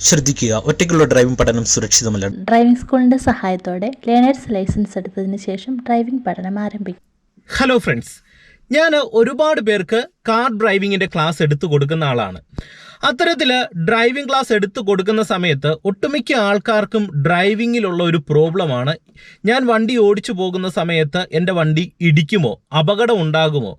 ശ്രദ്ധിക്കുക. ഒറ്റയ്ക്കുള്ള ഡ്രൈവിംഗ് പഠനം സുരക്ഷിതമല്ല. ഡ്രൈവിംഗ് സ്കൂളിന്റെ സഹായത്തോടെ ലേണേഴ്സ് ലൈസൻസ് എടുത്തതിന് ശേഷം ഡ്രൈവിംഗ് പഠനം ആരംഭിക്കും. ഹലോ ഫ്രണ്ട്സ് ഞാൻ ഒരുപാട് പേർക്ക് കാർ ഡ്രൈവിംഗിന്റെ ക്ലാസ് എടുത്തു കൊടുക്കുന്ന ആളാണ്. അത്തരത്തിൽ ഡ്രൈവിംഗ് ക്ലാസ് എടുത്തു കൊടുക്കുന്ന സമയത്ത് ഒട്ടുമിക്ക ആൾക്കാർക്കും ഡ്രൈവിങ്ങിലുള്ള ഒരു പ്രോബ്ലമാണ് ഞാൻ വണ്ടി ഓടിച്ചു പോകുന്ന സമയത്ത് എന്റെ വണ്ടി ഇടിക്കുമോ? അപകടം ഉണ്ടാകുമോ?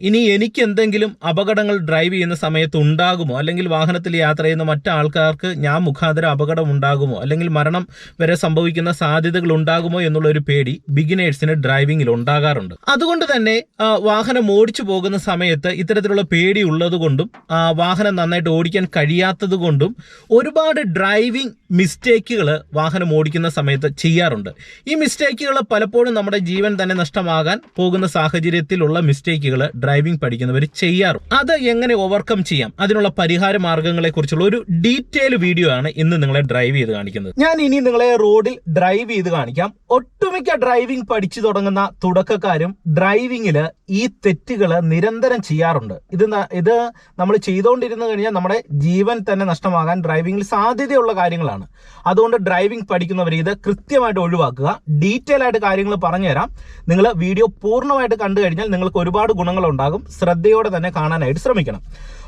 ഇനി എനിക്ക് എന്തെങ്കിലും അപകടങ്ങൾ ഡ്രൈവ് ചെയ്യുന്ന സമയത്ത് ഉണ്ടാകുമോ? അല്ലെങ്കിൽ വാഹനത്തിൽ യാത്ര ചെയ്യുന്ന മറ്റാൾക്കാർക്ക് ഞാൻ മുഖാന്തരം അപകടം ഉണ്ടാകുമോ? അല്ലെങ്കിൽ മരണം വരെ സംഭവിക്കുന്ന സാധ്യതകൾ ഉണ്ടാകുമോ എന്നുള്ള ഒരു പേടി ബിഗിനേഴ്സിന് ഡ്രൈവിംഗിൽ ഉണ്ടാകാറുണ്ട്. അതുകൊണ്ട് തന്നെ വാഹനം ഓടിച്ചു പോകുന്ന സമയത്ത് ഇത്തരത്തിലുള്ള പേടി ഉള്ളതുകൊണ്ടും വാഹനം ആ, നന്നായിട്ട് ഓടിക്കാൻ കഴിയാത്തത് കൊണ്ടും ഒരുപാട് ഡ്രൈവിംഗ് മിസ്റ്റേക്കുകൾ വാഹനം ഓടിക്കുന്ന സമയത്ത് ചെയ്യാറുണ്ട്. ഈ മിസ്റ്റേക്കുകൾ പലപ്പോഴും നമ്മുടെ ജീവൻ തന്നെ നഷ്ടമാകാൻ പോകുന്ന സാഹചര്യത്തിലുള്ള മിസ്റ്റേക്കുകൾ ഡ്രൈവിംഗ് പഠിക്കുന്നവർ ചെയ്യാറുണ്ട് അത് എങ്ങനെ ഓവർകം ചെയ്യാം? അതിനുള്ള പരിഹാര മാർഗങ്ങളെ കുറിച്ചുള്ള ഒരു ഡീറ്റെയിൽ വീഡിയോ ആണ് ഇന്ന് നിങ്ങളെ ഡ്രൈവ് ചെയ്ത് കാണിക്കുന്നത്. ഞാൻ ഇനി നിങ്ങളെ റോഡിൽ ഡ്രൈവ് ചെയ്ത് കാണിക്കാം. ഒട്ടുമിക്ക ഡ്രൈവിംഗ് പഠിച്ചു തുടങ്ങുന്ന തുടക്കക്കാരും ഡ്രൈവിംഗിൽ ഈ തെറ്റുകൾ നിരന്തരം ചെയ്യാറുണ്ട്. ഇത് ഇത് നമ്മൾ ചെയ്തുകൊണ്ടിരുന്നു കഴിഞ്ഞാൽ നമ്മുടെ ജീവൻ തന്നെ നഷ്ടമാകാൻ ഡ്രൈവിംഗിൽ സാധ്യതയുള്ള കാര്യങ്ങളാണ്. അതുകൊണ്ട് ഡ്രൈവിംഗ് പഠിക്കുന്നവർ ഇത് കൃത്യമായിട്ട് ഒഴിവാക്കുക. ഡീറ്റെയിൽ ആയിട്ട് കാര്യങ്ങൾ പറഞ്ഞുതരാം. നിങ്ങൾ വീഡിയോ പൂർണമായിട്ട് കണ്ടു കഴിഞ്ഞാൽ നിങ്ങൾക്ക് ഒരുപാട് ഗുണങ്ങളുണ്ടാകും. ശ്രദ്ധയോടെ തന്നെ കാണാനായിട്ട് ശ്രമിക്കണം.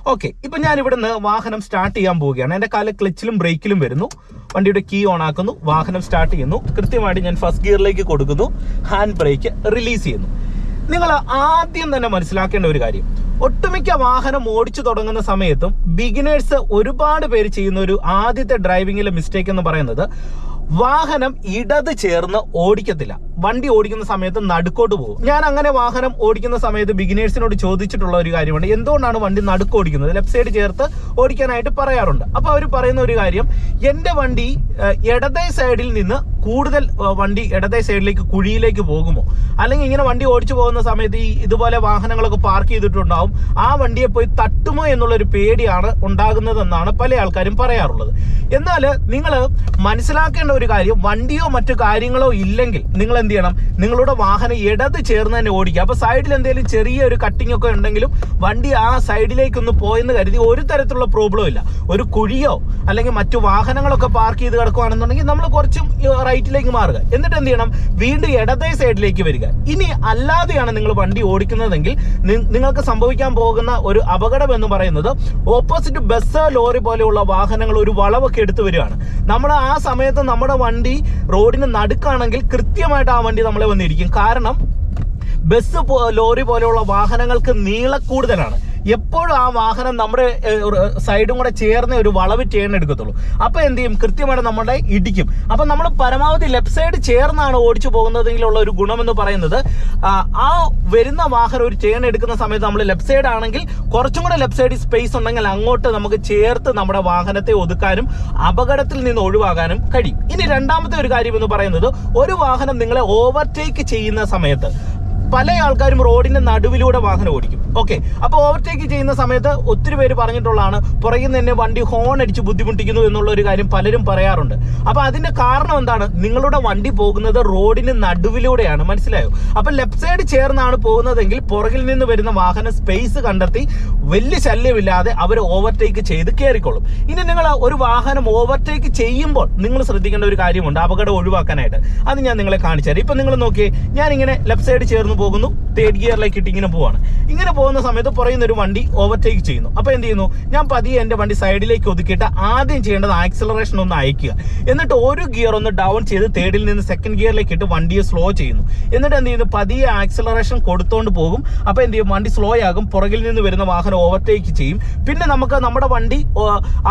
ഓക്കെ ഇപ്പൊ ഞാൻ ഇവിടുന്ന് വാഹനം സ്റ്റാർട്ട് ചെയ്യാൻ പോവുകയാണ്. എന്റെ കാല ക്ലച്ചിലും ബ്രേക്കിലും വരുന്നു. വണ്ടിയുടെ കീ ഓൺ ആക്കുന്നു. വാഹനം സ്റ്റാർട്ട് ചെയ്യുന്നു. കൃത്യമായിട്ട് ഞാൻ ഫസ്റ്റ് ഗിയറിലേക്ക് കൊടുക്കുന്നു. ഹാൻഡ് ബ്രേക്ക് റിലീസ് ചെയ്യുന്നു. നിങ്ങൾ ആദ്യം തന്നെ മനസ്സിലാക്കേണ്ട ഒരു കാര്യം. ഒട്ടുമിക്ക വാഹനം ഓടിച്ചു തുടങ്ങുന്ന സമയത്തും ബിഗിനേഴ്സ് ഒരുപാട് പേര് ചെയ്യുന്ന ഒരു ആദ്യത്തെ ഡ്രൈവിംഗിലെ മിസ്റ്റേക്ക് എന്ന് പറയുന്നത് വാഹനം ഇടത് ചേർന്ന് ഓടിക്കത്തില്ല. വണ്ടി ഓടിക്കുന്ന സമയത്ത് നടുക്കോട്ട് പോകും. ഞാൻ അങ്ങനെ വാഹനം ഓടിക്കുന്ന സമയത്ത് ബിഗിനേഴ്സിനോട് ചോദിച്ചിട്ടുള്ള ഒരു കാര്യമുണ്ട്. എന്തുകൊണ്ടാണ് വണ്ടി നടുക്ക് ഓടിക്കുന്നത്? ലെഫ്റ്റ് സൈഡ് ചേർത്ത് ഓടിക്കാനായിട്ട് പറയാറുണ്ട്. അപ്പൊ അവർ പറയുന്ന ഒരു കാര്യം എന്റെ വണ്ടി ഇടതേ സൈഡിൽ നിന്ന് കൂടുതൽ വണ്ടി ഇടതേ സൈഡിലേക്ക് കുഴിയിലേക്ക് പോകുമോ? അല്ലെങ്കിൽ ഇങ്ങനെ വണ്ടി ഓടിച്ചു പോകുന്ന സമയത്ത് ഈ ഇതുപോലെ വാഹനങ്ങളൊക്കെ പാർക്ക് ചെയ്തിട്ടുണ്ടാവും. ആ വണ്ടിയെ പോയി തട്ടുമോ എന്നുള്ളൊരു പേടിയാണ് ഉണ്ടാകുന്നതെന്നാണ് പല ആൾക്കാരും പറയാറുള്ളത്. എന്നാൽ നിങ്ങൾ മനസ്സിലാക്കേണ്ട ഒരു കാര്യം വണ്ടിയോ മറ്റു കാര്യങ്ങളോ ഇല്ലെങ്കിൽ നിങ്ങൾ എന്ത് ചെയ്യണം നിങ്ങളുടെ വാഹനം ഇടത് ചേർന്ന് തന്നെ ഓടിക്കുക. അപ്പൊ സൈഡിൽ എന്തെങ്കിലും ചെറിയ ഒരു കട്ടിംഗ് ഒക്കെ ഉണ്ടെങ്കിലും വണ്ടി ആ സൈഡിലേക്ക് ഒന്ന് പോയെന്ന് കരുതി ഒരു തരത്തിലുള്ള പ്രോബ്ലം ഇല്ല. ഒരു കുഴിയോ അല്ലെങ്കിൽ മറ്റു വാഹനങ്ങളൊക്കെ പാർക്ക് ചെയ്ത് കിടക്കുകയാണെന്നുണ്ടെങ്കിൽ നമ്മൾ കുറച്ചും റൈറ്റിലേക്ക് മാറുക. എന്നിട്ട് എന്ത് ചെയ്യണം? വീണ്ടും ഇടതേ സൈഡിലേക്ക് വരിക. ഇനി അല്ലാതെയാണ് നിങ്ങൾ വണ്ടി ഓടിക്കുന്നതെങ്കിൽ നിങ്ങൾക്ക് സംഭവിക്കാൻ പോകുന്ന ഒരു അപകടം എന്ന് പറയുന്നത് ഓപ്പോസിറ്റ് ബസ് ലോറി പോലെയുള്ള വാഹനങ്ങൾ ഒരു വളവൊക്കെ എടുത്തു വരികയാണ്. നമ്മൾ ആ സമയത്ത് നമ്മുടെ വണ്ടി റോഡിന് നടുക്കാണെങ്കിൽ കൃത്യമായിട്ട് ആ വണ്ടി നമ്മളെ വന്നിരിക്കും. കാരണം ബസ് ലോറി പോലെയുള്ള വാഹനങ്ങൾക്ക് നീള കൂടുതലാണ് എപ്പോഴും ആ വാഹനം നമ്മുടെ സൈഡും കൂടെ ചേർന്ന് ഒരു വളവ് ടേൺ എടുക്കത്തുള്ളൂ. അപ്പൊ എന്ത് ചെയ്യും? കൃത്യമായിട്ട് നമ്മളെ ഇടിക്കും. അപ്പൊ നമ്മൾ പരമാവധി ലെഫ്റ്റ് സൈഡ് ചേർന്നാണ് ഓടിച്ചു പോകുന്നതെങ്കിലുള്ള ഒരു ഗുണമെന്ന് പറയുന്നത് ആ, ആ വരുന്ന വാഹനം ഒരു ടേൺ എടുക്കുന്ന സമയത്ത് നമ്മൾ ലെഫ്റ്റ് സൈഡ് ആണെങ്കിൽ കുറച്ചും കൂടെ ലെഫ്റ്റ് സൈഡിൽ സ്പേസ് ഉണ്ടെങ്കിൽ അങ്ങോട്ട് നമുക്ക് ചേർത്ത് നമ്മുടെ വാഹനത്തെ ഒതുക്കാനും അപകടത്തിൽ നിന്ന് ഒഴിവാകാനും കഴിയും. ഇനി രണ്ടാമത്തെ ഒരു കാര്യം എന്ന് പറയുന്നത് ഒരു വാഹനം നിങ്ങളെ ഓവർടേക്ക് ചെയ്യുന്ന സമയത്ത് പല ആൾക്കാരും റോഡിന്റെ നടുവിലൂടെ വാഹനം ഓടിക്കും. ഓക്കെ അപ്പോൾ ഓവർടേക്ക് ചെയ്യുന്ന സമയത്ത് ഒത്തിരി പേര് പറഞ്ഞിട്ടുള്ളതാണ് പുറകിൽ നിന്ന് തന്നെ വണ്ടി ഹോൺ അടിച്ച് ബുദ്ധിമുട്ടിക്കുന്നു എന്നുള്ള ഒരു കാര്യം പലരും പറയാറുണ്ട്. അപ്പൊ അതിന്റെ കാരണം എന്താണ്? നിങ്ങളുടെ വണ്ടി പോകുന്നത് റോഡിന് നടുവിലൂടെയാണ്. മനസ്സിലായോ? അപ്പൊ ലെഫ്റ്റ് സൈഡ് ചേർന്നാണ് പോകുന്നതെങ്കിൽ പുറകിൽ നിന്ന് വരുന്ന വാഹനം സ്പേസ് കണ്ടെത്തി വലിയ ശല്യമില്ലാതെ അവർ ഓവർടേക്ക് ചെയ്ത് കയറിക്കോളും. ഇനി നിങ്ങൾ ഒരു വാഹനം ഓവർടേക്ക് ചെയ്യുമ്പോൾ നിങ്ങൾ ശ്രദ്ധിക്കേണ്ട ഒരു കാര്യമുണ്ട് അപകടം ഒഴിവാക്കാനായിട്ട്. അത് ഞാൻ നിങ്ങളെ കാണിച്ചു തരാം. ഇപ്പൊ നിങ്ങൾ നോക്കിയേ ഞാൻ ഇങ്ങനെ ലെഫ്റ്റ് സൈഡ് ചേർന്ന് പോകുന്നു തേർഡ് ഗിയറിലേക്ക് ഇട്ട് ഇങ്ങനെ പോവാണ്. ഇങ്ങനെ പോകുന്ന സമയത്ത് പുറയുന്ന ഒരു വണ്ടി ഓവർടേക്ക് ചെയ്യുന്നു. അപ്പൊ എന്ത് ചെയ്യുന്നു? ഞാൻ പതിയെ എന്റെ വണ്ടി സൈഡിലേക്ക് ഒതുക്കിയിട്ട് ആദ്യം ചെയ്യേണ്ടത് ആക്സിലറേഷൻ ഒന്ന് അയക്കുക എന്നിട്ട് ഒരു ഗിയർ ഒന്ന് ഡൗൺ ചെയ്ത് തേർഡിൽ നിന്ന് സെക്കൻഡ് ഗിയറിലേക്ക് ഇട്ട് വണ്ടിയെ സ്ലോ ചെയ്യുന്നു. എന്നിട്ട് എന്ത് ചെയ്യുന്നു? പതിയെ ആക്സിലറേഷൻ കൊടുത്തോണ്ട് പോകും. അപ്പൊ എന്ത് ചെയ്യും? വണ്ടി സ്ലോ ആകും. പുറകിൽ നിന്ന് വരുന്ന വാഹനം ഓവർടേക്ക് ചെയ്യും. പിന്നെ നമുക്ക് നമ്മുടെ വണ്ടി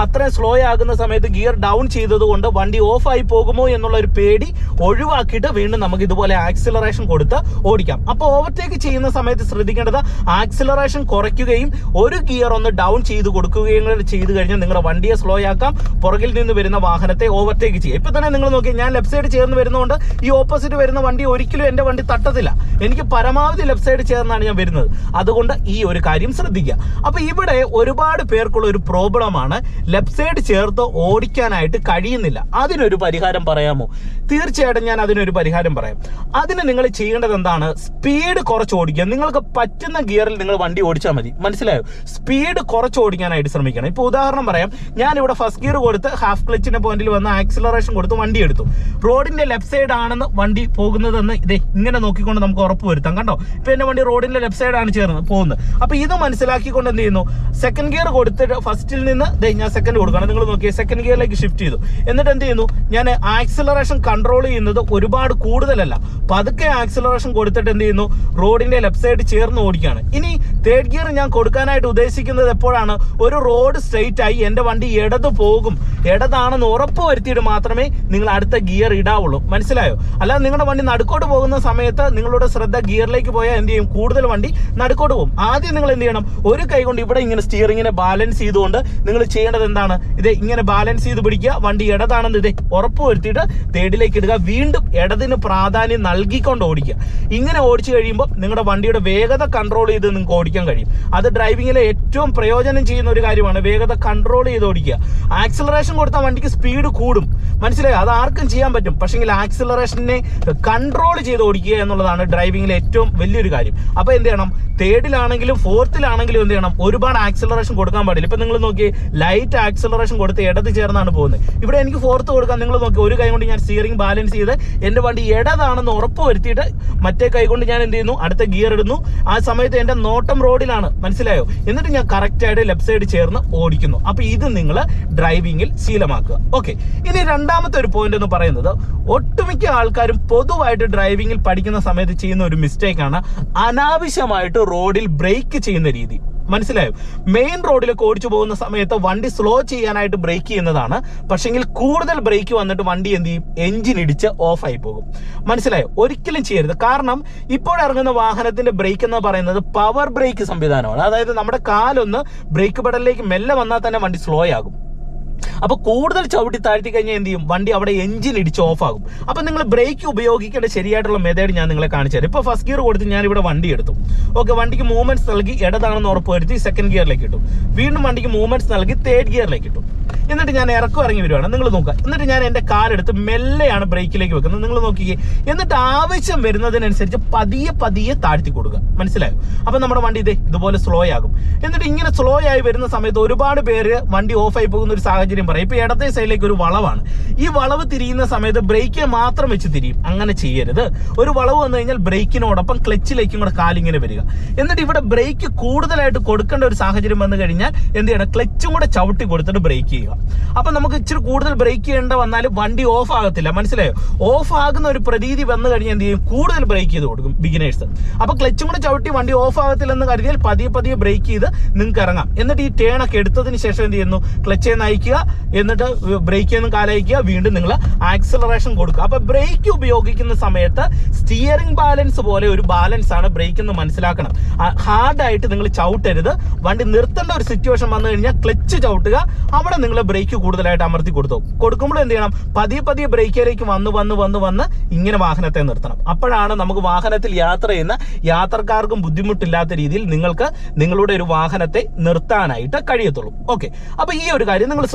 അത്രയും സ്ലോ ആകുന്ന സമയത്ത് ഗിയർ ഡൗൺ ചെയ്തതുകൊണ്ട് വണ്ടി ഓഫ് ആയി പോകുമോ എന്നുള്ള ഒരു പേടി ഒഴിവാക്കിയിട്ട് വീണ്ടും നമുക്ക് ഇതുപോലെ ആക്സിലറേഷൻ കൊടുത്ത് ഓടിക്കാം. അപ്പോൾ ഓവർടേക്ക് ചെയ്യുന്ന സമയത്ത് ശ്രദ്ധിക്കേണ്ടത് ആക്സിലറേഷൻ കുറയ്ക്കുകയും ഒരു ഗിയർ ഒന്ന് ഡൗൺ ചെയ്ത് കൊടുക്കുകയും ചെയ്തു കഴിഞ്ഞാൽ നിങ്ങളുടെ വണ്ടിയെ സ്ലോ ആക്കാം. പുറകിൽ നിന്ന് വരുന്ന വാഹനത്തെ ഓവർടേക്ക് ചെയ്യാം ഇപ്പൊ തന്നെ നിങ്ങൾ നോക്കി ഞാൻ ലെഫ്റ്റ് സൈഡ് ചേർന്ന് വരുന്നതുകൊണ്ട് ഈ ഓപ്പോസിറ്റ് വരുന്ന വണ്ടി ഒരിക്കലും എന്റെ വണ്ടി തട്ടത്തില്ല. എനിക്ക് പരമാവധി ലെഫ്റ്റ് സൈഡ് ചേർന്നാണ് ഞാൻ വരുന്നത്. അതുകൊണ്ട് ഈ ഒരു കാര്യം ശ്രദ്ധിക്കുക. അപ്പൊ ഇവിടെ ഒരുപാട് പേർക്കുള്ള ഒരു പ്രോബ്ലമാണ് ലെഫ്റ്റ് സൈഡ് ചേർത്ത് ഓടിക്കാനായിട്ട് കഴിയുന്നില്ല. അതിനൊരു പരിഹാരം പറയാമോ? തീർച്ചയായിട്ടും ഞാൻ അതിനൊരു പരിഹാരം പറയാം. അതിന് നിങ്ങൾ ചെയ്യേണ്ടത് എന്താണ്? സ്പീഡ് കുറച്ച് കുറച്ച് ഓടിക്കുക നിങ്ങൾക്ക് പറ്റുന്ന ഗിയറിൽ നിങ്ങൾ വണ്ടി ഓടിച്ചാൽ മതി. മനസ്സിലായോ? സ്പീഡ് കുറച്ച് ഓടിക്കാനായിട്ട് ശ്രമിക്കണം. ഇപ്പോൾ ഉദാഹരണം പറയാം. ഞാൻ ഇവിടെ ഫസ്റ്റ് ഗിയർ കൊടുത്ത് ഹാഫ് ക്ലച്ചിന്റെ പോയിന്റിൽ വന്ന് ആക്സിലറേഷൻ കൊടുത്ത് വണ്ടി എടുത്തു. റോഡിന്റെ ലെഫ്റ്റ് സൈഡ് ആണെന്ന് വണ്ടി പോകുന്നതെന്ന് ഇതേ ഇങ്ങനെ നോക്കിക്കൊണ്ട് നമുക്ക് ഉറപ്പ് വരുത്താം. കണ്ടോ? ഇപ്പൊ എന്റെ വണ്ടി റോഡിന്റെ ലെഫ്റ്റ് സൈഡ് ആണ് ചേർന്ന് പോകുന്നത്. അപ്പൊ ഇത് മനസ്സിലാക്കിക്കൊണ്ട് എന്ത് ചെയ്യുന്നു? സെക്കൻഡ് ഗിയർ കൊടുത്തിട്ട് ഫസ്റ്റിൽ നിന്ന് ദേ ഞാൻ സെക്കൻഡ് കൊടുക്കണം നിങ്ങൾ നോക്കിയേ സെക്കൻഡ് ഗിയറിലേക്ക് ഷിഫ്റ്റ് ചെയ്തു. എന്നിട്ട് എന്ത് ചെയ്യുന്നു? ഞാൻ ആക്സിലറേഷൻ കൺട്രോൾ ചെയ്യുന്നത് ഒരുപാട് കൂടുതലല്ല. പതുക്കെ ആക്സിലറേഷൻ കൊടുത്തിട്ട് എന്ത് ചെയ്യുന്നു? റോഡിന്റെ ലെഫ്റ്റ് സൈഡ് ചേർന്ന് ഓടിക്കുകയാണ് ഇനി തേർഡ് ഗിയർ ഞാൻ കൊടുക്കാനായിട്ട് ഉദ്ദേശിക്കുന്നത് എപ്പോഴാണ്? ഒരു റോഡ് സ്ട്രെയിറ്റ് ആയി എന്റെ വണ്ടി ഇടത് പോകും. ഇടതാണെന്ന് ഉറപ്പ് വരുത്തിയിട്ട് മാത്രമേ നിങ്ങൾ അടുത്ത ഗിയർ ഇടാവുള്ളൂ. മനസ്സിലായോ? അല്ലാതെ നിങ്ങളുടെ വണ്ടി നടുക്കോട്ട് പോകുന്ന സമയത്ത് നിങ്ങളുടെ ശ്രദ്ധ ഗിയറിലേക്ക് പോയാൽ എന്ത് ചെയ്യും? കൂടുതൽ വണ്ടി നടുക്കോട്ട് പോകും. ആദ്യം നിങ്ങൾ എന്ത് ചെയ്യണം? ഒരു കൈ കൊണ്ട് ഇവിടെ ഇങ്ങനെ സ്റ്റിയറിങ്ങിനെ ബാലൻസ് ചെയ്തുകൊണ്ട് നിങ്ങൾ ചെയ്യേണ്ടത് എന്താണ്? ഇത് ഇങ്ങനെ ബാലൻസ് ചെയ്ത് പിടിക്കുക. വണ്ടി ഇടതാണെന്ന് ഇത് ഉറപ്പ് വരുത്തിയിട്ട് തേടിലേക്ക് ഇടുക. വീണ്ടും ഇടതിന് പ്രാധാന്യം നൽകിക്കൊണ്ട് ഓടിക്കുക. ഇങ്ങനെ ഓടിച്ചു കഴിയുമ്പോൾ നിങ്ങളുടെ വണ്ടിയുടെ വേഗത കൺട്രോൾ ചെയ്ത് നിങ്ങൾക്ക് ഓടിക്കാൻ കഴിയും. അത് ഡ്രൈവിങ്ങിലെ ഏറ്റവും പ്രയോജനം ചെയ്യുന്ന ഒരു കാര്യമാണ് വേഗത കൺട്രോൾ ചെയ്ത് ഓടിക്കുക. ആക്സിലറേഷൻ കൊടുത്താൽ വണ്ടിക്ക് സ്പീഡ് കൂടും. മനസ്സിലായോ? അത് ആർക്കും ചെയ്യാൻ പറ്റും. പക്ഷെങ്കിൽ ആക്സിലറേഷനെ കൺട്രോൾ ചെയ്ത് ഓടിക്കുക എന്നുള്ളതാണ് ഡ്രൈവിങ്ങിലെ ഏറ്റവും വലിയൊരു കാര്യം. അപ്പോൾ എന്ത് ചെയ്യണം? തേർഡിലാണെങ്കിലും ഫോർത്തിലാണെങ്കിലും എന്ത് ചെയ്യണം? ഒരുപാട് ആക്സിലറേഷൻ കൊടുക്കാൻ പാടില്ല. ഇപ്പം നിങ്ങൾ നോക്കി ലൈറ്റ് ആക്സിലറേഷൻ കൊടുത്ത് ഇടത് ചേർന്നാണ് പോകുന്നത്. ഇവിടെ എനിക്ക് ഫോർത്ത് കൊടുക്കാൻ നിങ്ങൾ നോക്കി ഒരു കൈ കൊണ്ട് ഞാൻ സ്റ്റിയറിംഗ് ബാലൻസ് ചെയ്ത് എന്റെ വണ്ടി ഇടതാണെന്ന് ഉറപ്പ് വരുത്തിയിട്ട് മറ്റേ കൈ കൊണ്ട് ഞാൻ എന്ത് ചെയ്യുന്നു? അടുത്ത ഗിയർ ഇടുന്നു. ആ സമയത്ത് എന്റെ നോട്ടം റോഡിലാണ് മനസ്സിലായോ? എന്നിട്ട് ഞാൻ കറക്റ്റായിട്ട് ലെഫ്റ്റ് സൈഡ് ചേർന്ന് ഓടിക്കുന്നു. അപ്പോൾ ഇത് നിങ്ങൾ ഡ്രൈവിംഗിൽ ശീലമാക്കുക. ഓക്കെ ഇനി രണ്ടാമത്തെ ഒരു പോയിന്റ് എന്ന് പറയുന്നത് ഒട്ടുമിക്ക ആൾക്കാരും പൊതുവായിട്ട് ഡ്രൈവിംഗിൽ പഠിക്കുന്ന സമയത്ത് ചെയ്യുന്ന ഒരു മിസ്റ്റേക്ക് ആണ് അനാവശ്യമായിട്ട് റോഡിൽ ബ്രേക്ക് ചെയ്യുന്ന രീതി. മനസ്സിലായോ? മെയിൻ റോഡിലൊക്കെ ഓടിച്ചു പോകുന്ന സമയത്ത് വണ്ടി സ്ലോ ചെയ്യാനായിട്ട് ബ്രേക്ക് ചെയ്യുന്നതാണ്. പക്ഷെങ്കിൽ കൂടുതൽ ബ്രേക്ക് വന്നിട്ട് വണ്ടി എന്ത് ചെയ്യും? എഞ്ചിൻ ഇടിച്ച് ഓഫായി പോകും. മനസ്സിലായോ? ഒരിക്കലും ചെയ്യരുത്. കാരണം ഇപ്പോൾ ഇറങ്ങുന്ന വാഹനത്തിന്റെ ബ്രേക്ക് എന്ന് പറയുന്നത് പവർ ബ്രേക്ക് സംവിധാനമാണ്. അതായത് നമ്മുടെ കാലൊന്ന് ബ്രേക്ക് പെടലിലേക്ക് മെല്ലെ വന്നാൽ തന്നെ വണ്ടി സ്ലോ ആകും. അപ്പൊ കൂടുതൽ ചവിട്ടി താഴ്ത്തി കഴിഞ്ഞാൽ എന്ത് ചെയ്യും? വണ്ടി അവിടെ എഞ്ചിൻ ഇടിച്ച് ഓഫ് ആകും. അപ്പൊ നിങ്ങൾ ബ്രേക്ക് ഉപയോഗിക്കേണ്ട ശരിയായിട്ടുള്ള മെത്തേഡ് ഞാൻ നിങ്ങളെ കാണിച്ചു തരാം. ഇപ്പൊ ഫസ്റ്റ് ഗിയർ കൊടുത്ത് ഞാൻ ഇവിടെ വണ്ടി എടുത്തു. ഓക്കെ വണ്ടിക്ക് മൂവ്മെന്റ്സ് നൽകി ഇടതാണെന്ന് ഉറപ്പ് വരുത്തി സെക്കൻഡ് ഗിയറിലേക്ക് ഇട്ടു. വീണ്ടും വണ്ടിക്ക് മൂവ്മെന്റ്സ് നൽകി തേർഡ് ഗിയറിലേക്ക് ഇട്ടു. എന്നിട്ട് ഞാൻ ഇറക്കം ഇറങ്ങി വരുവാണ്. നിങ്ങൾ നോക്കുക. എന്നിട്ട് ഞാൻ എന്റെ കാലെടുത്ത് മെല്ലെയാണ് ബ്രേക്കിലേക്ക് വെക്കുന്നത്. നിങ്ങൾ നോക്കിക്കേ. എന്നിട്ട് ആവശ്യം വരുന്നതിനനുസരിച്ച് പതിയെ പതിയെ താഴ്ത്തി കൊടുക്കുക. മനസ്സിലായോ? അപ്പൊ നമ്മുടെ വണ്ടി ഇതേ ഇതുപോലെ സ്ലോ ആകും. എന്നിട്ട് ഇങ്ങനെ സ്ലോ ആയി വരുന്ന സമയത്ത് ഒരുപാട് പേര് വണ്ടി ഓഫ് ആയി പോകുന്ന ഒരു സാഹചര്യം പറയും. ഇപ്പൊ ഇടത്തെ സൈഡിലേക്ക് ഒരു വളവാണ്. ഈ വളവ് തിരിയുന്ന സമയത്ത് ബ്രേക്ക് മാത്രം വെച്ച് തിരിയും. അങ്ങനെ ചെയ്യരുത്. ഒരു വളവ് വന്നു കഴിഞ്ഞാൽ ബ്രേക്കിനോടൊപ്പം ക്ലച്ചിലേക്കും കൂടെ കാലിങ്ങനെ വരിക. എന്നിട്ട് ഇവിടെ ബ്രേക്ക് കൂടുതലായിട്ട് കൊടുക്കേണ്ട ഒരു സാഹചര്യം വന്നു കഴിഞ്ഞാൽ എന്ത് ചെയ്യണം? ക്ലച്ചും കൂടെ ചവിട്ടി കൊടുത്തിട്ട് ബ്രേക്ക് ചെയ്യുക. അപ്പൊ നമുക്ക് ഇച്ചിരി കൂടുതൽ ബ്രേക്ക് ചെയ്യേണ്ട വന്നാലും വണ്ടി ഓഫ് ആകത്തില്ല. മനസ്സിലായോ? ഓഫ് ആകുന്ന ഒരു പ്രതീതി വന്നു കഴിഞ്ഞാൽ എന്ത് ചെയ്യും? കൂടുതൽ ബ്രേക്ക് ചെയ്ത് കൊടുക്കും ബിഗിനേഴ്സ് അപ്പൊ ക്ലച്ചും കൂടെ ചവിട്ടി വണ്ടി ഓഫ് ആകത്തില്ലെന്ന് കരുതിയാൽ പതിയെ പതിയെ ബ്രേക്ക് ചെയ്ത് നിങ്ങൾക്ക് ഇറങ്ങാം. എന്നിട്ട് ഈ ടേൺ ഒക്കെ എടുത്തതിന് ശേഷം എന്ത് ചെയ്യുന്നു? ക്ലച്ചെ നയിക്കുക. എന്നിട്ട് ബ്രേക്ക് ചെയ്യുന്ന കാലയക്കുക വീണ്ടും നിങ്ങൾ ആക്സിലറേഷൻ കൊടുക്കുക. അപ്പൊ ബ്രേക്ക് ഉപയോഗിക്കുന്ന സമയത്ത് സ്റ്റിയറിംഗ് ബാലൻസ് പോലെ ഒരു ബാലൻസ് ആണ് ബ്രേക്ക് എന്ന് മനസ്സിലാക്കണം. ഹാർഡായിട്ട് നിങ്ങൾ ചവിട്ടരുത്. വണ്ടി നിർത്തേണ്ട ഒരു സിറ്റുവേഷൻ വന്നു കഴിഞ്ഞാൽ ക്ലച്ച് ചവിട്ടുക. അവിടെ നിങ്ങൾ ബ്രേക്ക് കൂടുതലായിട്ട് അമർത്തി കൊടുത്തു. കൊടുക്കുമ്പോൾ എന്ത് ചെയ്യണം? പതിയെ പതിയെ ബ്രേക്കിലേക്ക് വന്ന് വന്ന് വന്ന് വന്ന് ഇങ്ങനെ വാഹനത്തെ നിർത്തണം. അപ്പോഴാണ് നമുക്ക് വാഹനത്തിൽ യാത്ര ചെയ്യുന്ന യാത്രക്കാർക്കും ബുദ്ധിമുട്ടില്ലാത്ത രീതിയിൽ നിങ്ങൾക്ക് നിങ്ങളുടെ ഒരു വാഹനത്തെ നിർത്താനായിട്ട് കഴിയത്തുള്ളൂ. ഓക്കെ അപ്പൊ ഈ ഒരു കാര്യം നിങ്ങൾ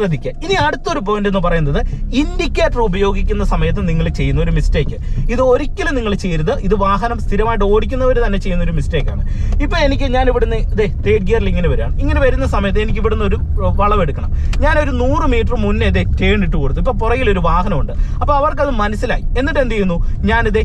ഇനി അടുത്തൊരു പോയിന്റ് എന്ന് പറയുന്നത് ഇൻഡിക്കേറ്റർ ഉപയോഗിക്കുന്ന സമയത്ത് നിങ്ങൾ ചെയ്യുന്ന ഒരു മിസ്റ്റേക്ക് ഇത് ഒരിക്കലും നിങ്ങൾ ചെയ്യരുത്. ഇത് വാഹനം സ്ഥിരമായിട്ട് ഓടിക്കുന്നവർ തന്നെ ചെയ്യുന്ന ഒരു മിസ്റ്റേക്കാണ് ഇപ്പൊ എനിക്ക് ഞാൻ ഇവിടുന്ന് ഇതേ തേർഡ് ഗിയറിൽ ഇങ്ങനെ വരികയാണ് ഇങ്ങനെ വരുന്ന സമയത്ത് എനിക്ക് ഇവിടുന്ന് ഒരു വളവെടുക്കണം. ഞാൻ ഒരു നൂറ് മീറ്റർ മുന്നേ ഇതേ ടേൺ ഇട്ട് കൊടുത്തു. ഇപ്പൊ പുറകിൽ ഒരു വാഹനമുണ്ട്. അപ്പൊ അവർക്കത് മനസ്സിലായി. എന്നിട്ട് എന്ത് ചെയ്യുന്നു? ഞാനിതേ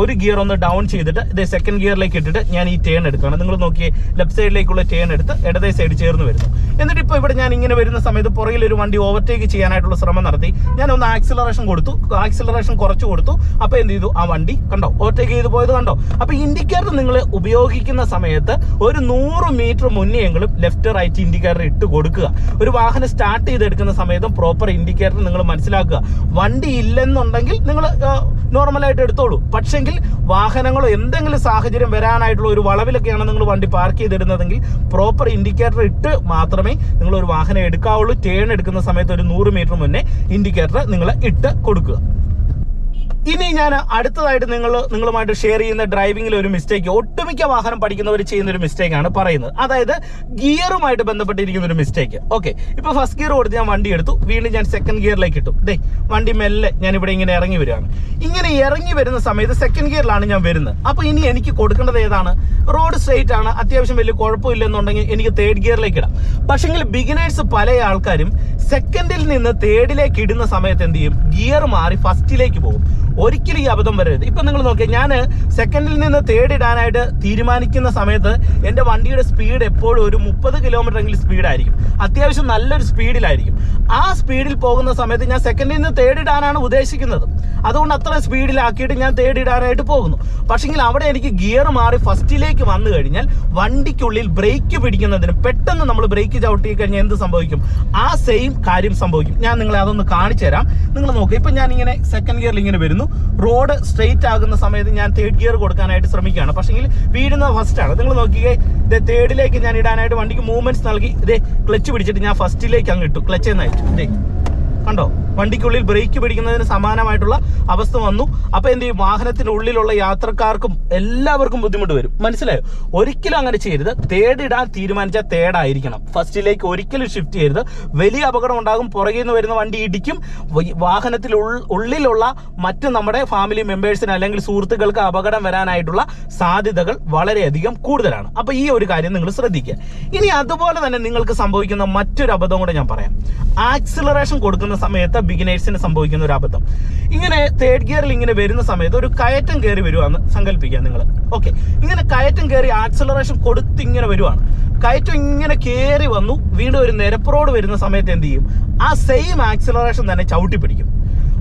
ഒരു ഗിയർ ഒന്ന് ഡൗൺ ചെയ്തിട്ട് ഇതേ സെക്കൻഡ് ഗിയറിലേക്ക് ഇട്ടിട്ട് ഞാൻ ഈ ടേൺ എടുക്കണം നിങ്ങൾ നോക്കിയേ ലെഫ്റ്റ് സൈഡിലേക്കുള്ള ടേൺ എടുത്ത് ഇടതേ സൈഡ് ചേർന്ന് വരുന്നു. എന്നിട്ട് ഇപ്പോൾ ഇവിടെ ഞാൻ ഇങ്ങനെ വരുന്ന സമയത്ത് പുറകിൽ ഒരു വണ്ടി ഓവർടേക്ക് ചെയ്യാനായിട്ടുള്ള ശ്രമം നടത്തി. ഞാൻ ഒന്ന് ആക്സിലറേഷൻ കൊടുത്തു. ആക്സിലറേഷൻ കുറച്ച് കൊടുത്തു. അപ്പോൾ എന്ത് ചെയ്തു? ആ വണ്ടി കണ്ടോ? ഓവർടേക്ക് ചെയ്ത് പോയത് കണ്ടോ? അപ്പോൾ ഇൻഡിക്കേറ്റർ നിങ്ങൾ ഉപയോഗിക്കുന്ന സമയത്ത് ഒരു നൂറ് മീറ്റർ മുന്നെയെങ്കിലും ലെഫ്റ്റ് റൈറ്റ് ഇൻഡിക്കേറ്റർ ഇട്ട് കൊടുക്കുക. ഒരു വാഹനം സ്റ്റാർട്ട് ചെയ്തെടുക്കുന്ന സമയത്തും പ്രോപ്പർ ഇൻഡിക്കേറ്റർ നിങ്ങൾ മനസ്സിലാക്കുക. വണ്ടി ഇല്ലെന്നുണ്ടെങ്കിൽ നിങ്ങൾ നോർമലായിട്ട് എടുത്തോളൂ. പക്ഷെങ്കിൽ വാഹനങ്ങളോ എന്തെങ്കിലും സാഹചര്യം വരാനായിട്ടുള്ള ഒരു വളവിലൊക്കെയാണ് നിങ്ങൾ വണ്ടി പാർക്ക് ചെയ്തിടുന്നതെങ്കിൽ പ്രോപ്പർ ഇൻഡിക്കേറ്റർ ഇട്ട് മാത്രമേ നിങ്ങൾ ഒരു വാഹനം എടുക്കാവുള്ളൂ ടേൺ എടുക്കുന്ന സമയത്ത് ഒരു നൂറ് മീറ്റർ മുന്നേ ഇൻഡിക്കേറ്റർ നിങ്ങൾ ഇട്ട് കൊടുക്കുക. ഇനി ഞാൻ അടുത്തതായിട്ട് നിങ്ങൾ നിങ്ങളുമായിട്ട് ഷെയർ ചെയ്യുന്ന ഡ്രൈവിംഗിലെ ഒരു മിസ്റ്റേക്ക് ഒട്ടുമിക്ക വാഹനം പഠിക്കുന്നവർ ചെയ്യുന്ന ഒരു മിസ്റ്റേക്ക് ആണ് പറയുന്നത്. അതായത് ഗിയറുമായിട്ട് ബന്ധപ്പെട്ടിരിക്കുന്ന ഒരു മിസ്റ്റേക്ക് ഓക്കെ ഇപ്പൊ ഫസ്റ്റ് ഗിയർ കൊടുത്ത് ഞാൻ വണ്ടി എടുത്തു. വീണ്ടും ഞാൻ സെക്കൻഡ് ഗിയറിലേക്ക് ഇട്ടു. ഡേ വണ്ടി മെല്ലെ ഞാൻ ഇവിടെ ഇങ്ങനെ ഇറങ്ങി വരികയാണ്. ഇങ്ങനെ ഇറങ്ങി വരുന്ന സമയത്ത് സെക്കൻഡ് ഗിയറിലാണ് ഞാൻ വരുന്നത്. അപ്പൊ ഇനി എനിക്ക് കൊടുക്കേണ്ടത് ഏതാണ്? റോഡ് സ്ട്രെയിറ്റ് ആണ്. അത്യാവശ്യം വലിയ കുഴപ്പമില്ലെന്നുണ്ടെങ്കിൽ എനിക്ക് തേർഡ് ഗിയറിലേക്ക് ഇടാം. പക്ഷെങ്കിൽ ബിഗിനേഴ്സ് പല ആൾക്കാരും സെക്കൻഡിൽ നിന്ന് തേർഡിലേക്ക് ഇടുന്ന സമയത്ത് എന്ത് ചെയ്യും? ഗിയർ മാറി ഫസ്റ്റിലേക്ക് പോകും. ഒരിക്കലും ഈ അബദ്ധം വരരുത്. ഇപ്പം നിങ്ങൾ നോക്കിയാൽ ഞാൻ സെക്കൻഡിൽ നിന്ന് തേർഡ് ഇടാനായിട്ട് തീരുമാനിക്കുന്ന സമയത്ത് എന്റെ വണ്ടിയുടെ സ്പീഡ് എപ്പോഴും ഒരു മുപ്പത് കിലോമീറ്റർ എങ്കിലും സ്പീഡായിരിക്കും അത്യാവശ്യം നല്ലൊരു സ്പീഡിലായിരിക്കും ആ സ്പീഡിൽ പോകുന്ന സമയത്ത് ഞാൻ സെക്കൻഡിൽ നിന്ന് തേർഡ് ഇടാനാണ് ഉദ്ദേശിക്കുന്നത്. അതുകൊണ്ട് അത്ര സ്പീഡിലാക്കിയിട്ട് ഞാൻ തേർഡ് ഇടാനായിട്ട് പോകുന്നു. പക്ഷെങ്കിൽ അവിടെ എനിക്ക് ഗിയർ മാറി ഫസ്റ്റിലേക്ക് വന്നു കഴിഞ്ഞാൽ വണ്ടിക്കുള്ളിൽ ബ്രേക്ക് പിടിക്കുന്നതിന് പെട്ടെന്ന് നമ്മൾ ബ്രേക്ക് ചവിട്ടി കഴിഞ്ഞാൽ എന്ത് സംഭവിക്കും? ആ സെയിം കാര്യം സംഭവിക്കും. ഞാൻ നിങ്ങളെ അതൊന്ന് കാണിച്ചു തരാം നിങ്ങൾ നോക്കുക ഇപ്പം ഞാൻ ഇങ്ങനെ സെക്കൻഡ് ഗിയറിൽ ഇങ്ങനെ വരുന്നു. റോഡ് സ്ട്രെയിറ്റ് ആകുന്ന സമയത്ത് ഞാൻ തേർഡ് ഗിയർ കൊടുക്കാനായിട്ട് ശ്രമിക്കുകയാണ്. പക്ഷേങ്കിൽ വീഴുന്നത് ഫസ്റ്റ് ആണ്. നിങ്ങൾ നോക്കിയേ ഇത് തേർഡിലേക്ക് ഞാൻ ഇടാനായിട്ട് വണ്ടിക്ക് മൂവ്മെന്റ്സ് നൽകി. ഇതേ ക്ലച്ച് പിടിച്ചിട്ട് ഞാൻ ഫസ്റ്റിലേക്ക് അങ്ങ് ഇട്ടു. ക്ലച്ച് എന്ന് അയച്ചു ഇതേ കണ്ടോ? വണ്ടിക്കുള്ളിൽ ബ്രേക്ക് പിടിക്കുന്നതിന് സമാനമായിട്ടുള്ള അവസ്ഥ വന്നു. അപ്പൊ എന്ത് ചെയ്യും? വാഹനത്തിനുള്ളിലുള്ള യാത്രക്കാർക്കും എല്ലാവർക്കും ബുദ്ധിമുട്ട് വരും. മനസ്സിലായോ? ഒരിക്കലും അങ്ങനെ ചെയ്യരുത്. തേടിടാൻ തീരുമാനിച്ച തേടായിരിക്കണം. ഫസ്റ്റിലേക്ക് ഒരിക്കലും ഷിഫ്റ്റ് ചെയ്യരുത്. വലിയ അപകടം ഉണ്ടാകും. പുറകിൽ നിന്ന് വരുന്ന വണ്ടി ഇടിക്കും. വാഹനത്തിൽ ഉള്ളിലുള്ള മറ്റ് നമ്മുടെ ഫാമിലി മെമ്പേഴ്സിന് അല്ലെങ്കിൽ സുഹൃത്തുക്കൾക്ക് അപകടം വരാനായിട്ടുള്ള സാധ്യതകൾ വളരെയധികം കൂടുതലാണ്. അപ്പൊ ഈ ഒരു കാര്യം നിങ്ങൾ ശ്രദ്ധിക്കുക. ഇനി അതുപോലെ തന്നെ നിങ്ങൾക്ക് സംഭവിക്കുന്ന മറ്റൊരു അബദ്ധം കൂടെ ഞാൻ പറയാം. ആക്സിലറേഷൻ കൊടുക്കുന്ന സമയത്ത് ബിഗിനേഴ്സിന് സംഭവിക്കുന്ന ഒരു അബദ്ധം. ഇങ്ങനെ തേർഡ് ഗിയറിൽ ഇങ്ങനെ വരുന്ന സമയത്ത് ഒരു കയറ്റം കയറി വരുവാന്ന് സങ്കല്പിക്കുക നിങ്ങൾ ഓക്കെ ഇങ്ങനെ കയറ്റം കയറി ആക്സലറേഷൻ കൊടുത്ത് ഇങ്ങനെ വരുവാണ്. കയറ്റം ഇങ്ങനെ കയറി വന്നു വീണ്ടും ഒരു നിരപ്പുറോട് വരുന്ന സമയത്ത് എന്ത് ചെയ്യും? ആ സെയിം ആക്സിലറേഷൻ തന്നെ ചവിട്ടി പിടിക്കും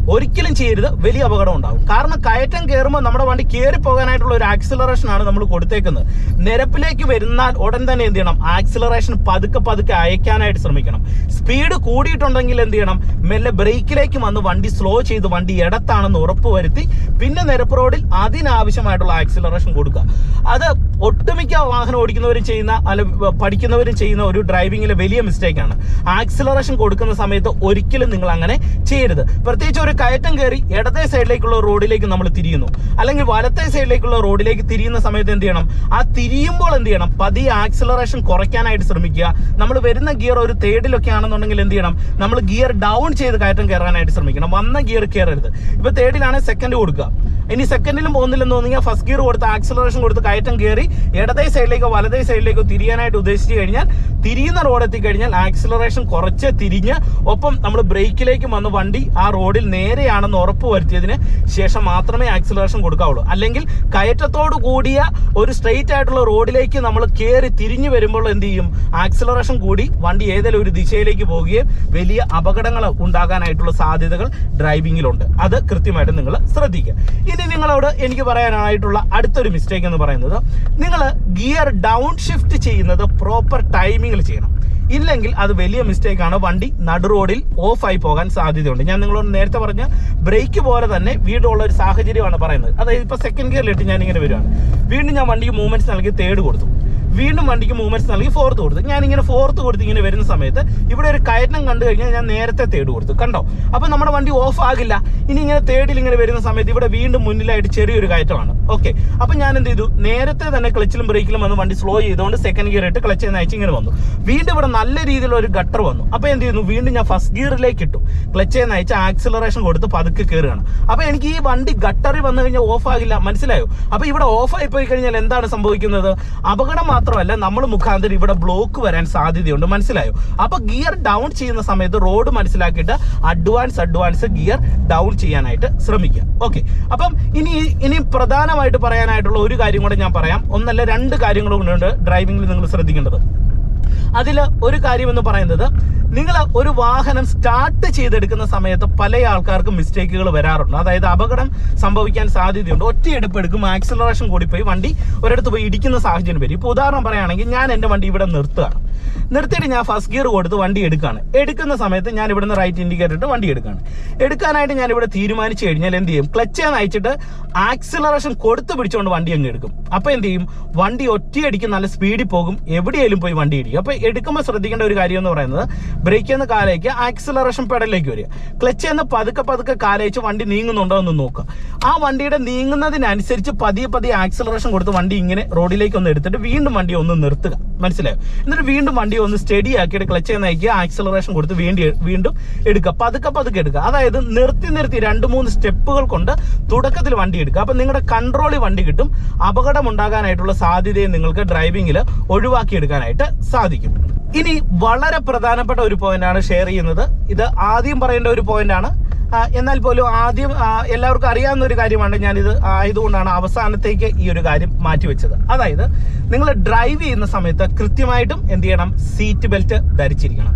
ഒരിക്കലും ചെയ്യരുത്. വലിയ അപകടം ഉണ്ടാകും. കാരണം കയറ്റം കയറുമ്പോൾ നമ്മുടെ വണ്ടി കയറി പോകാനായിട്ടുള്ള ഒരു ആക്സിലറേഷൻ ആണ് നമ്മൾ കൊടുത്തേക്കുന്നത്. നിരപ്പിലേക്ക് വരുന്നാൽ ഉടൻ തന്നെ എന്ത് ചെയ്യണം? ആക്സിലറേഷൻ പതുക്കെ പതുക്കെ അയക്കാനായിട്ട് ശ്രമിക്കണം. സ്പീഡ് കൂടിയിട്ടുണ്ടെങ്കിൽ എന്ത് ചെയ്യണം? മെല്ലെ ബ്രേക്കിലേക്ക് വന്ന് വണ്ടി സ്ലോ ചെയ്ത് വണ്ടി ഇടത്താണെന്ന് ഉറപ്പ് വരുത്തി പിന്നെ നിരപ്പ് റോഡിൽ അതിനാവശ്യമായിട്ടുള്ള ആക്സിലറേഷൻ കൊടുക്കുക. അത് ഒട്ടുമിക്ക വാഹനം ഓടിക്കുന്നവരും ചെയ്യുന്ന അല്ല പഠിക്കുന്നവരും ചെയ്യുന്ന ഒരു ഡ്രൈവിംഗിലെ വലിയ മിസ്റ്റേക്കാണ് ആക്സിലറേഷൻ കൊടുക്കുന്ന സമയത്ത് ഒരിക്കലും നിങ്ങൾ അങ്ങനെ ചെയ്യരുത്. പ്രത്യേകിച്ച് ഒരു കയറ്റം കയറി ഇടത്തെ സൈഡിലേക്കുള്ള റോഡിലേക്ക് നമ്മൾ തിരിയുന്നു. അല്ലെങ്കിൽ വലത്തെ സൈഡിലേക്കുള്ള റോഡിലേക്ക് തിരിയുന്ന സമയത്ത് എന്ത് ചെയ്യണം? ആ തിരിയുമ്പോൾ എന്ത് ചെയ്യണം? പതിയെ ആക്സിലറേഷൻ കുറയ്ക്കാനായിട്ട് ശ്രമിക്കുക. നമ്മൾ വരുന്ന ഗിയർ ഒരു തേർഡിലൊക്കെ ആണെന്നുണ്ടെങ്കിൽ എന്ത് ചെയ്യണം? നമ്മൾ ഗിയർ ഡൗൺ ചെയ്ത് കയറ്റം കയറാനായിട്ട് ശ്രമിക്കണം. വന്ന ഗിയർ കയറരുത്. ഇപ്പൊ തേർഡിലാണെങ്കിൽ സെക്കൻഡ് കൊടുക്കുക. ഇനി സെക്കൻഡിലും പോകുന്നില്ലെന്ന് തോന്നിയാൽ ഫസ്റ്റ് ഗിയർ കൊടുത്ത് ആക്സിലറേഷൻ കൊടുത്ത് കയറ്റം കയറി ഇടതേ സൈഡിലേക്കോ വലതേ സൈഡിലേക്കോ തിരിയാനായിട്ട് ഉദ്ദേശിച്ചു കഴിഞ്ഞാൽ തിരിയുന്ന റോഡ് എത്തിക്കഴിഞ്ഞാൽ ആക്സിലറേഷൻ കുറച്ച് തിരിഞ്ഞ് ഒപ്പം നമ്മൾ ബ്രേക്കിലേക്കും വന്ന് വണ്ടി ആ റോഡിൽ നേരെയാണെന്ന് ഉറപ്പ് വരുത്തിയതിന് ശേഷം മാത്രമേ ആക്സിലറേഷൻ കൊടുക്കാവുള്ളൂ. അല്ലെങ്കിൽ കയറ്റത്തോട് കൂടിയ ഒരു സ്ട്രെയിറ്റ് ആയിട്ടുള്ള റോഡിലേക്ക് നമ്മൾ കയറി തിരിഞ്ഞു വരുമ്പോൾ എന്ത് ചെയ്യും? ആക്സിലറേഷൻ കൂടി വണ്ടി ഏതെങ്കിലും ഒരു ദിശയിലേക്ക് പോവുകയും വലിയ അപകടങ്ങൾ ഉണ്ടാകാനായിട്ടുള്ള സാധ്യതകൾ ഡ്രൈവിംഗിലുണ്ട് അത് കൃത്യമായിട്ട് നിങ്ങൾ ശ്രദ്ധിക്കുക. ഇനി നിങ്ങളോട് എനിക്ക് പറയാനായിട്ടുള്ള അടുത്തൊരു മിസ്റ്റേക്ക് എന്ന് പറയുന്നത് നിങ്ങൾ ഗിയർ ഡൗൺ ഷിഫ്റ്റ് ചെയ്യുന്നത് പ്രോപ്പർ ടൈമിങ്ങിൽ ചെയ്യണം. ഇല്ലെങ്കിൽ അത് വലിയ മിസ്റ്റേക്ക് ആണ്? വണ്ടി നടു റോഡിൽ ഓഫായി പോകാൻ സാധ്യതയുണ്ട്. ഞാൻ നിങ്ങളോട് നേരത്തെ പറഞ്ഞ ബ്രേക്ക് പോലെ തന്നെ വീടുള്ള ഒരു സാഹചര്യമാണ് പറയുന്നത്. അതായത് ഇപ്പൊ സെക്കൻഡ് ഗിയറിലിട്ട് ഞാൻ ഇങ്ങനെ വരുവാണ് വീണ്ടും ഞാൻ വണ്ടിക്ക് മൂവ്മെന്റ്സ് നൽകി തേർഡ് കൊടുത്തു. വീണ്ടും വണ്ടിക്ക് മൂവ്മെന്റ്സ് നൽകി ഫോർത്ത് കൊടുത്തു. ഞാൻ ഇങ്ങനെ ഫോർത്ത് കൊടുത്ത് ഇങ്ങനെ വരുന്ന സമയത്ത് ഇവിടെ ഒരു കയറ്റം കണ്ടു കഴിഞ്ഞാൽ ഞാൻ നേരത്തെ തേർഡ് കൊടുത്തു. കണ്ടോ? അപ്പൊ നമ്മുടെ വണ്ടി ഓഫ് ആകില്ല. ഇനി ഇങ്ങനെ തേർഡിൽ ഇങ്ങനെ വരുന്ന സമയത്ത് ഇവിടെ വീണ്ടും മുന്നിലായിട്ട് ചെറിയൊരു കയറ്റമാണ്. ഓക്കെ അപ്പൊ ഞാൻ എന്ത് ചെയ്തു? നേരത്തെ തന്നെ ക്ലച്ചിലും ബ്രേക്കിലും വന്ന് വണ്ടി സ്ലോ ചെയ്തുകൊണ്ട് സെക്കൻഡ് ഗിയർ ഇട്ട് ക്ലച്ച് അയച്ച് ഇങ്ങനെ വന്നു. വീണ്ടും ഇവിടെ നല്ല രീതിയിലുള്ള ഒരു ഗട്ടർ വന്നു. അപ്പൊ എന്ത് ചെയ്യുന്നു? വീണ്ടും ഞാൻ ഫസ്റ്റ് ഗിയറിലേക്ക് ഇട്ടു. ക്ലച്ച് അയച്ച് ആക്സിലറേഷൻ കൊടുത്ത് പതുക്കെ കയറുകയാണ് അപ്പൊ എനിക്ക് ഈ വണ്ടി ഗട്ടറിൽ വന്നു കഴിഞ്ഞാൽ ഓഫ് ആകില്ല. മനസ്സിലായോ? അപ്പൊ ഇവിടെ ഓഫ് ആയി പോയി കഴിഞ്ഞാൽ എന്താണ് സംഭവിക്കുന്നത്? അപകടം മാത്രമല്ല നമ്മൾ മുഖാന്തരം ഇവിടെ ബ്ലോക്ക് വരാൻ സാധ്യതയുണ്ട്. മനസ്സിലായോ? അപ്പൊ ഗിയർ ഡൗൺ ചെയ്യുന്ന സമയത്ത് റോഡ് മനസ്സിലാക്കിയിട്ട് അഡ്വാൻസ് അഡ്വാൻസ് ഗിയർ ഡൗൺ ചെയ്യാനായിട്ട് ശ്രമിക്കുക. ഓക്കെ അപ്പം ഇനി ഇനി പ്രധാനമായിട്ട് പറയാനായിട്ടുള്ള ഒരു കാര്യം കൂടെ ഞാൻ പറയാം. ഒന്നല്ല രണ്ട് കാര്യങ്ങളും ഡ്രൈവിംഗിൽ നിങ്ങൾ ശ്രദ്ധിക്കേണ്ടത്. അതിൽ ഒരു കാര്യം എന്ന് പറയുന്നത് നിങ്ങൾ ഒരു വാഹനം സ്റ്റാർട്ട് ചെയ്തെടുക്കുന്ന സമയത്ത് പല ആൾക്കാർക്കും മിസ്റ്റേക്കുകൾ വരാറുണ്ട്. അതായത് അപകടം സംഭവിക്കാൻ സാധ്യതയുണ്ട്. ഒറ്റയെടുപ്പ് എടുക്കും ആക്സിലറേഷൻ കൂടി പോയി വണ്ടി ഒരിടത്ത് പോയി ഇടിക്കുന്ന സാഹചര്യം വരും. ഇപ്പോൾ ഉദാഹരണം പറയുകയാണെങ്കിൽ ഞാൻ എന്റെ വണ്ടി ഇവിടെ നിർത്തുകയാണ്. നിർത്തിയിട്ട് ഞാൻ ഫസ്റ്റ് ഗിയർ കൊടുത്ത് വണ്ടി എടുക്കുകയാണ് എടുക്കുന്ന സമയത്ത് ഞാൻ ഇവിടുന്ന് റൈറ്റ് ഇൻഡിക്കേറ്റർ ഇട്ട് വണ്ടി എടുക്കുകയാണ് എടുക്കാനായിട്ട് ഞാൻ ഇവിടെ തീരുമാനിച്ചു കഴിഞ്ഞാൽ എന്ത് ചെയ്യും? ക്ലച്ച് അയച്ചിട്ട് ആക്സിലറേഷൻ കൊടുത്ത് പിടിച്ചുകൊണ്ട് വണ്ടി അങ്ങ് എടുക്കും. അപ്പോൾ എന്ത് ചെയ്യും? വണ്ടി ഒറ്റയടിക്ക് നല്ല സ്പീഡിൽ പോകും. എവിടെയെങ്കിലും പോയി വണ്ടി ഇടിക്കും. അപ്പോൾ എടുക്കുമ്പോൾ ശ്രദ്ധിക്കേണ്ട ഒരു കാര്യം എന്ന് പറയുന്നത് ബ്രേക്ക് എന്ന കാലേക്ക് ആക്സിലറേഷൻ പെടലിലേക്ക് വരിക. ക്ലച്ച് എന്ന് പതുക്കെ പതുക്കെ കാലയച്ച് വണ്ടി നീങ്ങുന്നുണ്ടോ എന്ന് നോക്കുക. ആ വണ്ടിയുടെ നീങ്ങുന്നതിനനുസരിച്ച് പതിയെ പതിയെ ആക്സിലറേഷൻ കൊടുത്ത് വണ്ടി ഇങ്ങനെ റോഡിലേക്ക് ഒന്ന് എടുത്തിട്ട് വീണ്ടും വണ്ടി ഒന്ന് നിർത്തുക. മനസ്സിലായോ? എന്നിട്ട് വീണ്ടും വണ്ടി ഒന്ന് സ്റ്റഡി ആക്കിയിട്ട് ക്ലച്ച് നയിക്കുക ആക്സിലറേഷൻ കൊടുത്ത് വീണ്ടും വീണ്ടും എടുക്കുക. പതുക്കെ പതുക്കെ എടുക്കുക. അതായത് നിർത്തി നിർത്തി രണ്ട് മൂന്ന് സ്റ്റെപ്പുകൾ കൊണ്ട് തുടക്കത്തിൽ വണ്ടി എടുക്കുക. അപ്പം നിങ്ങളുടെ കൺട്രോളിൽ വണ്ടി കിട്ടും. അപകടം ഉണ്ടാകാനായിട്ടുള്ള സാധ്യതയെ നിങ്ങൾക്ക് ഡ്രൈവിംഗിൽ ഒഴിവാക്കിയെടുക്കാനായിട്ട് സാധിക്കും. ഇനി വളരെ പ്രധാനപ്പെട്ട ഒരു പോയിന്റാണ് ഷെയർ ചെയ്യുന്നത്. ഇത് ആദ്യം പറയേണ്ട ഒരു പോയിന്റാണ് എന്നാൽ പോലും ആദ്യം എല്ലാവർക്കും അറിയാവുന്ന ഒരു കാര്യമാണ് ഞാനിത് ആയതുകൊണ്ടാണ് അവസാനത്തേക്ക് ഈ ഒരു കാര്യം മാറ്റിവെച്ചത്. അതായത് നിങ്ങൾ ഡ്രൈവ് ചെയ്യുന്ന സമയത്ത് കൃത്യമായിട്ടും എന്ത് ചെയ്യണം? സീറ്റ് ബെൽറ്റ് ധരിച്ചിരിക്കണം.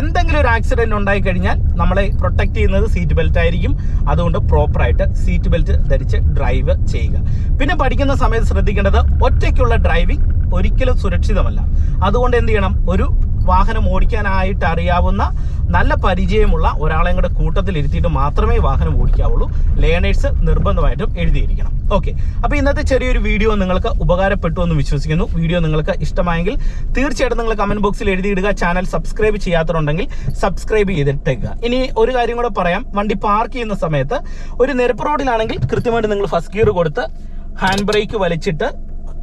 എന്തെങ്കിലും ഒരു ആക്സിഡന്റ് ഉണ്ടായി കഴിഞ്ഞാൽ നമ്മളെ പ്രൊട്ടക്ട് ചെയ്യുന്നത് സീറ്റ് ബെൽറ്റ് ആയിരിക്കും. അതുകൊണ്ട് പ്രോപ്പറായിട്ട് സീറ്റ് ബെൽറ്റ് ധരിച്ച് ഡ്രൈവ് ചെയ്യുക. പിന്നെ പഠിക്കുന്ന സമയത്ത് ശ്രദ്ധിക്കേണ്ടത് ഒറ്റയ്ക്കുള്ള ഡ്രൈവിംഗ് ഒരിക്കലും സുരക്ഷിതമല്ല. അതുകൊണ്ട് എന്ത് ചെയ്യണം? ഒരു വാഹനം ഓടിക്കാനായിട്ട് അറിയാവുന്ന നല്ല പരിചയമുള്ള ഒരാളെ കൂടെ കൂട്ടത്തിൽ ഇരുത്തിയിട്ട് മാത്രമേ വാഹനം ഓടിക്കാവുള്ളൂ. ലേണേഴ്സ് നിർബന്ധമായിട്ടും എഴുതിയിരിക്കണം. ഓക്കെ. അപ്പോൾ ഇന്നത്തെ ചെറിയൊരു വീഡിയോ നിങ്ങൾക്ക് ഉപകാരപ്പെട്ടു എന്ന് വിശ്വസിക്കുന്നു. വീഡിയോ നിങ്ങൾക്ക് ഇഷ്ടമായെങ്കിൽ തീർച്ചയായിട്ടും നിങ്ങൾ കമന്റ് ബോക്സിൽ എഴുതിയിടുക. ചാനൽ സബ്സ്ക്രൈബ് ചെയ്യാത്തതുണ്ടെങ്കിൽ സബ്സ്ക്രൈബ് ചെയ്തിട്ടേക്കുക. ഇനി ഒരു കാര്യം കൂടെ പറയാം. വണ്ടി പാർക്ക് ചെയ്യുന്ന സമയത്ത് ഒരു നിരപ്പ് റോഡിലാണെങ്കിൽ കൃത്യമായിട്ട് നിങ്ങൾ ഫസ്റ്റ് ഗിയർ കൊടുത്ത് ഹാൻഡ് ബ്രേക്ക് വലിച്ചിട്ട്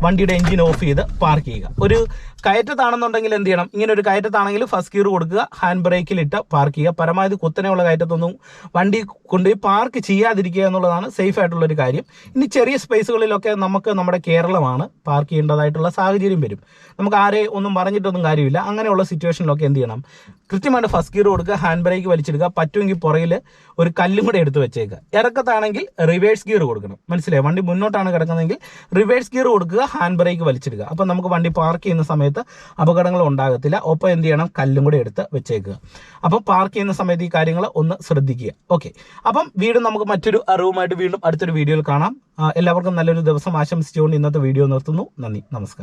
വണ്ടിയുടെ എഞ്ചിൻ ഓഫ് ചെയ്ത് പാർക്ക് ചെയ്യുക. ഒരു കയറ്റത്താണെന്നുണ്ടെങ്കിൽ എന്ത് ചെയ്യണം? ഇങ്ങനെ ഒരു കയറ്റത്താണെങ്കിൽ ഫസ്റ്റ് ഗിയർ കൊടുക്കുക ഹാൻഡ് ബ്രേക്കിൽ ഇട്ട് പാർക്ക് ചെയ്യുക. പരമാവധി കുത്തനെയുള്ള കയറ്റത്തൊന്നും വണ്ടി കൊണ്ടുപോയി പാർക്ക് ചെയ്യാതിരിക്കുക എന്നുള്ളതാണ് സേഫ് ആയിട്ടുള്ളൊരു കാര്യം. ഇനി ചെറിയ സ്പേസുകളിലൊക്കെ നമുക്ക് നമ്മുടെ കേരളമാണ് പാർക്ക് ചെയ്യേണ്ടതായിട്ടുള്ള സാഹചര്യം വരും. നമുക്ക് ആരെ ഒന്നും പറഞ്ഞിട്ടൊന്നും കാര്യമില്ല. അങ്ങനെയുള്ള സിറ്റുവേഷനിലൊക്കെ എന്ത് ചെയ്യണം? കൃത്യമായിട്ട് ഫസ്റ്റ് ഗിയർ കൊടുക്കുക ഹാൻഡ് ബ്രേക്ക് വലിച്ചെടുക്കുക പറ്റുമെങ്കിൽ പുറകിൽ ഒരു കല്ലും കൂടെ എടുത്ത് വെച്ചേക്കുക. ഇറക്കത്താണെങ്കിൽ റിവേഴ്സ് ഗിയർ കൊടുക്കണം. മനസ്സിലായി? വണ്ടി മുന്നോട്ടാണ് കിടക്കുന്നതെങ്കിൽ റിവേഴ്സ് ഗിയർ കൊടുക്കുക ഹാൻഡ് ബ്രേക്ക് വലിച്ചെടുക്കുക അപ്പോൾ നമുക്ക് വണ്ടി പാർക്ക് ചെയ്യുന്ന സമയത്ത് അപകടങ്ങൾ ഉണ്ടാകത്തില്ല. ഒപ്പം എന്ത് ചെയ്യണം? കല്ലും കൂടി എടുത്ത് വെച്ചേക്കുക. അപ്പം പാർക്ക് ചെയ്യുന്ന സമയത്ത് ഈ കാര്യങ്ങൾ ഒന്ന് ശ്രദ്ധിക്കുക. ഓക്കെ അപ്പം വീണ്ടും നമുക്ക് മറ്റൊരു അറിവുമായിട്ട് വീണ്ടും അടുത്തൊരു വീഡിയോയിൽ കാണാം. എല്ലാവർക്കും നല്ലൊരു ദിവസം ആശംസിച്ചുകൊണ്ട് ഇന്നത്തെ വീഡിയോ നിർത്തുന്നു. നന്ദി. നമസ്കാരം.